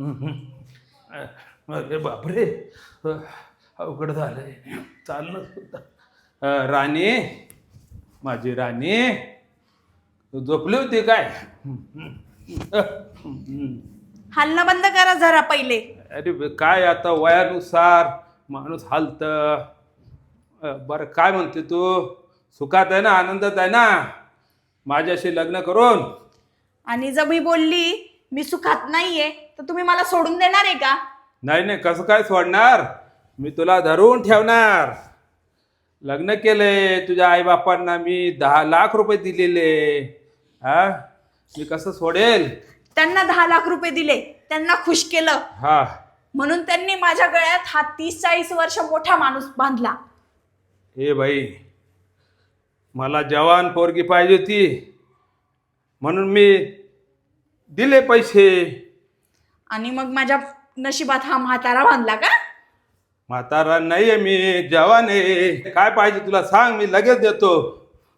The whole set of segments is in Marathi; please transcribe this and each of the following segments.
अरे बापरे. अवघड झालंय. चालणं सुद्धा. राणी माझी राणी तू झोपली होती काय? हलणं बंद करा जरा पहिले. अरे काय आता वयानुसार माणूस हालत. बरं काय म्हणते तू? सुखात आहे ना? आनंदात आहे ना? माझ्याशी लग्न करून? आणि जर मी बोलली मी सुखात नाहीये तर तुम्ही मला सोडून देणार आहे का? नाही नाही कसं काय सोडणार? मी तुला धरून ठेवणार. लग्न केलंय तुझ्या आईबापांना मी दहा लाख रुपये दिलेले. हा? मी कसं सोडेल? त्यांना दहा लाख रुपये दिले त्यांना खुश केलं. हा. म्हणून त्यांनी माझ्या गळ्यात हा तीस चाळीस वर्ष मोठा माणूस बांधला. हे बाई मला जवान पोरगी पाहिजे होती. म्हणून मी दिले पैसे. आणि मग माझ्या नशिबात हा म्हातारा बांधला का? म्हातारा नाही आहे मी जवान आहे. काय पाहिजे तुला सांग मी लगेच देतो.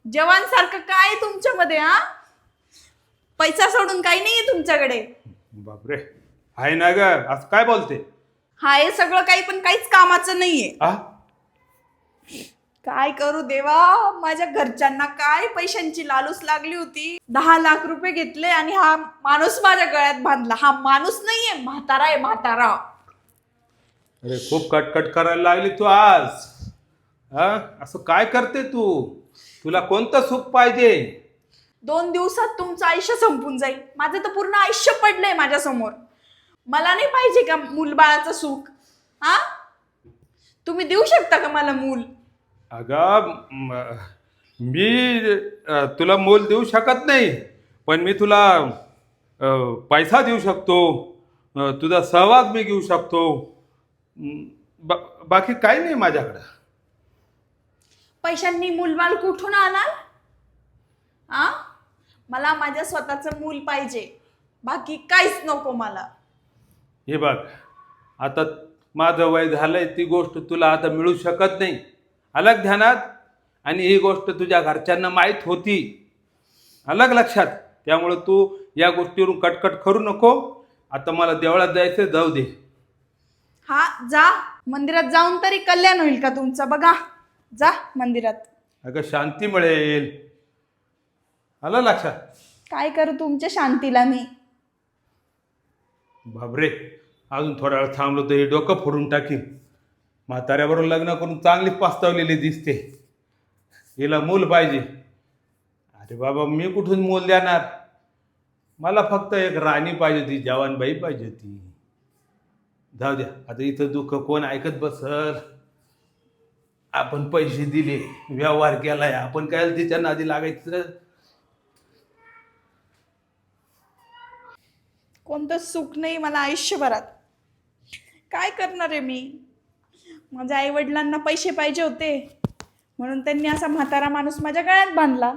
जवान सारखं काय तुमच्यामध्ये हा? पैसा सोडून काही नाहीये तुमच्याकडे. बापरे. आहे ना ग असं काय बोलते? हा हे सगळं काही पण काहीच कामाचं नाहीये. आ? काय करू देवा? माझ्या घरच्यांना काय? पैशांची लालूच लागली होती. दहा लाख रुपये घेतले आणि हा माणूस माझ्या गळ्यात बांधला. हा माणूस नाहीये. म्हातारा आहे म्हातारा. अरे खूप कटकट करायला लागली तू आज. हा? असं काय करते तू? तुला कोणतं सुख पाहिजे? दोन दिवसात तुमचं आयुष्य संपून जाईल. माझं तर पूर्ण आयुष्य पडलंय माझ्यासमोर मला नाही पाहिजे का मूलबाळाचं सुख? हा? तुम्ही देऊ शकता का मला मूल? अगं म- तुला मोल देऊ शकत नाही पण मी तुला पैसा देऊ शकतो तुझा सहवास मी घेऊ शकतो. बा- बाकी काही नाही माझ्याकडं. पैशांनी मूलबाळ कुठून आणाल? आ? मला माझ्या स्वतःचं मूल पाहिजे. बाकी काहीच नको मला. हे बघ आता माझं वय झालंय ती गोष्ट तुला आता मिळू शकत नाही. अलग ध्यानात. आणि ही गोष्ट तुझ्या घरच्यांना माहीत होती. अलग लक्षात. त्यामुळं तू या गोष्टीवरून कटकट करू नको. आता मला देवळात जायचं जाऊ दे. हा जा. मंदिरात जाऊन तरी कल्याण होईल का तुमचं? बघा. जा मंदिरात. अगं शांती मिळेल. आलं लक्षात? काय करू तुमच्या शांतीला मी? बाबरे अजून थोडा वेळ थांबलो तर हे डोकं फोडून टाकीन. म्हाताऱ्याबरोबर लग्न करून चांगली पास्तावलेली दिसते. हिला मूल पाहिजे. अरे बाबा मी कुठून मूल देणार? मला फक्त एक राणी पाहिजे होती जवानबाई पाहिजे होती. जाऊ द्या आता इथं दुःख कोण ऐकत बसल? आपण पैसे दिले व्यवहार केलाय आपण काय तिच्या नादी लागायचं? कोणतं सुख नाही मला आयुष्यभरात. काय करणार आहे मी? माझ्या आई वडिलांना पैसे पाहिजे होते. म्हणून त्यांनी असा म्हातारा माणूस माझ्या गळ्यात बांधला.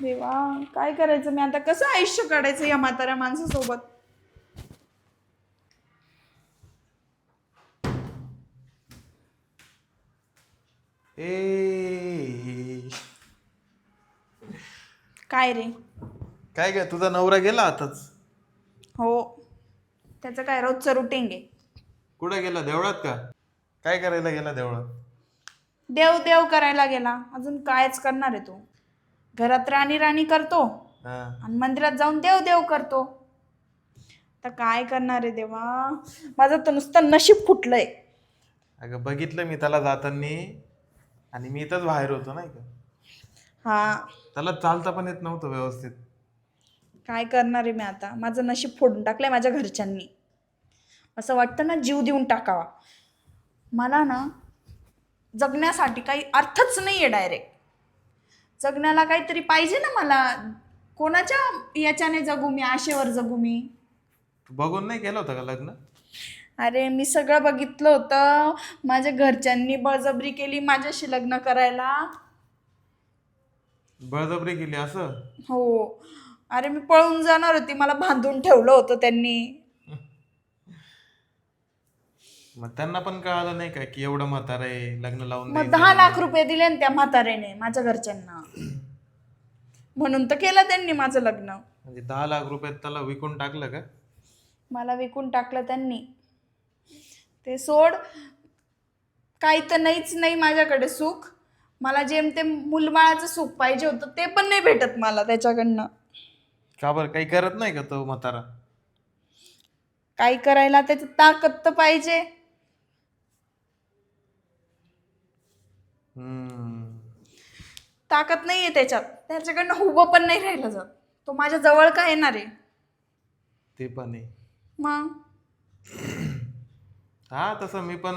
देवा काय करायचं? मी आता कसं आयुष्य काढायचं या म्हाताऱ्या माणसासोबत? ए. काय रे? काय काय तुझा नवरा गेला आताच? हो. त्याचं काय रोजचं रुटीन आहे? कुठं गेला? देवळात का? काय करायला गेला देवळात? देव देव करायला गेला. अजून कायच करणार आहे तो? घरात राणी राणी करतो. हा. आणि मंदिरात जाऊन देव देव करतो. तर काय करणार आहे देवा? माझं तर नुसतं नशीब फुटलंय. अगं बघितलं मी त्याला जातानी. आणि मी इथंच बाहेर होतो नाही का? हा. त्याला चालता पण येत नव्हतं व्यवस्थित. काय करणार आहे मी आता? माझं नशीब फोडून टाकलंय माझ्या घरच्यांनी. असं वाटतं ना जीव देऊन टाकावा. मला ना जगण्यासाठी काही अर्थच नाही आहे डायरेक्ट जगण्याला काहीतरी पाहिजे ना मला. कोणाच्या याच्याने जगू मी? आशेवर जगू मी? तू बघून नाही केलं होतं का लग्न? अरे मी सगळं बघितलं होतं. माझ्या घरच्यांनी बळजबरी केली माझ्याशी लग्न करायला. बळजबरी केली असं? हो. अरे मी पळून जाणार होती. मला बांधून ठेवलं होतं त्यांनी. मग त्यांना पण कळालं नाही का की एवढं म्हातारा आहे लग्न लावून मग दहा. लाख रुपये दिले ना त्या म्हाताऱ्याने माझ्या घरच्यांना. म्हणून तर केलं त्यांनी माझं लग्न. म्हणजे दहा लाख रुपयात त्याला विकून टाकलं का? मला विकून टाकलं त्यांनी. ते सोड काही तर नाहीच नाही माझ्याकडे सुख. मला जेमतेम मुलबाळाचं सुख पाहिजे होतं ते पण नाही भेटत मला त्याच्याकडनं. का बरं? काही करत नाही का तो म्हातारा? काही करायला त्याची ताकद तर पाहिजे. ताकद नाही आहे त्याच्यात. त्याच्याकडनं उभं पण नाही राहिलं जात. तो माझ्या जवळ का येणार आहे? ते पण आहे. मग? हा तसं मी पण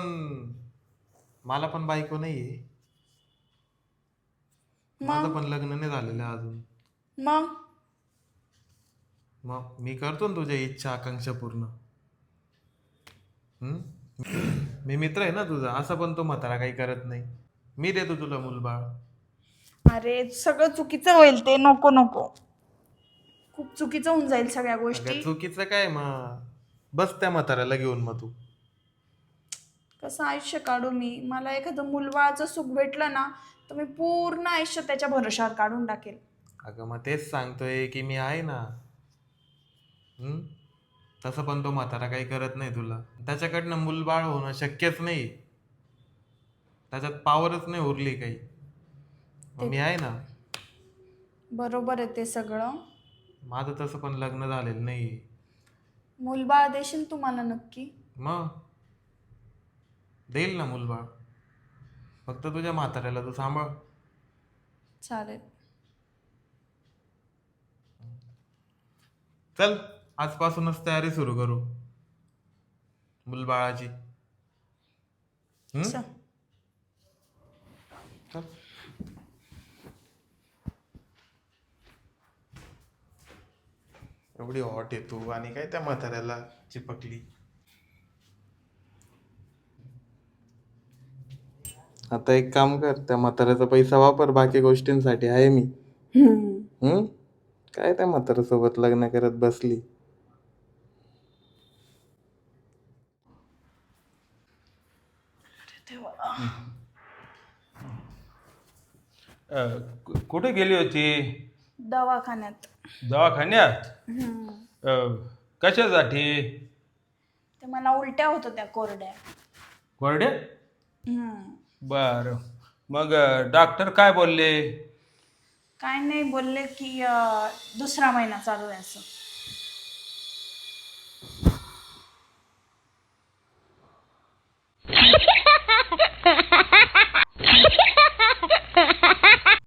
मला पण बायको नाही आहे माझं पण लग्न नाही झालेलं आहे अजून. मग? मग मी करतो ना तुझ्या इच्छा आकांक्षा पूर्ण. हम्म? मी मित्र आहे ना तुझा असं पण तो म्हातारा काही करत नाही. मी देतो तुला मुलबाळ. अरे सगळं चुकीचं होईल ते. नको नको. खूप चुकीचं होऊन जाईल सगळ्या गोष्टी. चुकीचं काय मग बस त्या म्हाताऱ्याला घेऊन मग तू. कसं आयुष्य काढू मी? मला एखादं मुलबाळाचं सुख भेटलं ना तर मी पूर्ण आयुष्य त्याच्या भरोशावर काढून टाकेल. अगं मग तेच सांगतोय की मी आहे ना हम्म? तसं पण तो म्हातारा काही करत नाही तुला. त्याच्याकडनं मुलबाळ होणं शक्यच नाही. त्याच्यात पावरच नाही उरली काही. मग मी आहे ना. बरोबर आहे ते सगळं. माझं तसं पण लग्न झालेलं नाही मुलबाळ देशील तू मला नक्की? मग? देईल ना मुलबाळ. फक्त तुझ्या म्हाताऱ्याला तू सांभाळ. चालेल. चल आजपासूनच तयारी सुरू करू. मुलबाळाची. हम्म? एवढी हॉट आहे तू आणि काय त्या म्हाताऱ्याला चिपकली. आता एक काम कर त्या म्हाताऱ्याचा पैसा वापर बाकी गोष्टींसाठी आहे मी. हम्म काय त्या म्हाताऱ्यासोबत लग्न करत बसली? अ, कु- कुठे गेली होती? दवाखान्यात. दवाखान्यात? कशासाठी? ते मला उलट्या होत त्या कोरड्या. कोरडे बर. मग डॉक्टर काय बोलले? काय नाही बोलले की दुसरा महिना चालू आहे असं.